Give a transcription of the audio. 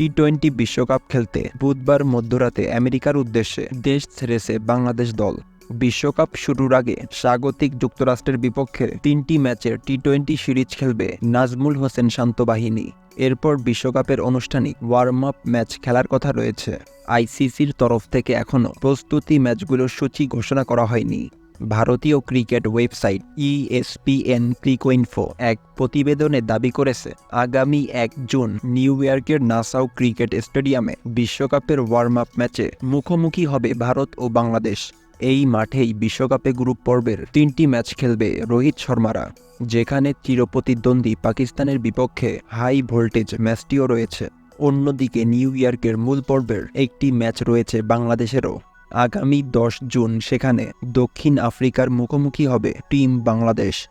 T twenty বিশ্বকাপ খেলতে বুধবার মধ্যরাতে আমেরিকার উদ্দেশ্যে দেশ ছেড়েছে বাংলাদেশ দল। বিশ্বকাপ শুরুর আগে স্বাগতিক যুক্তরাষ্ট্রের বিপক্ষে তিনটি ম্যাচের টি টোয়েন্টি সিরিজ খেলবে নাজমুল হোসেন শান্ত বাহিনী। এরপর বিশ্বকাপের আনুষ্ঠানিক ওয়ার্ম আপ ম্যাচ খেলার কথা রয়েছে। আইসিসির তরফ থেকে এখনও প্রস্তুতি ম্যাচগুলোর সূচি ঘোষণা করা হয়নি। ভারতীয় cricket website E ESPN Cricinfo এক প্রতিবেদনে দাবি করেছে, আগামী এক জুন নিউ ইয়র্কের নাসাও ক্রিকেট স্টেডিয়ামে বিশ্বকাপের ওয়ার্ম আপ ম্যাচে মুখোমুখি হবে ভারত ও বাংলাদেশ। এই মাঠেই বিশ্বকাপে গ্রুপ পর্বের তিনটি ম্যাচ খেলবে রোহিত শর্মারা, যেখানে চিরপ্রতিদ্বন্দ্বী পাকিস্তানের বিপক্ষে হাই ভোল্টেজ ম্যাচটিও রয়েছে। অন্যদিকে নিউ ইয়র্কের মূল পর্বের একটি ম্যাচ রয়েছে বাংলাদেশেরও। আগামী দশ জুন সেখানে দক্ষিণ আফ্রিকার মুখোমুখি হবে টিম বাংলাদেশ।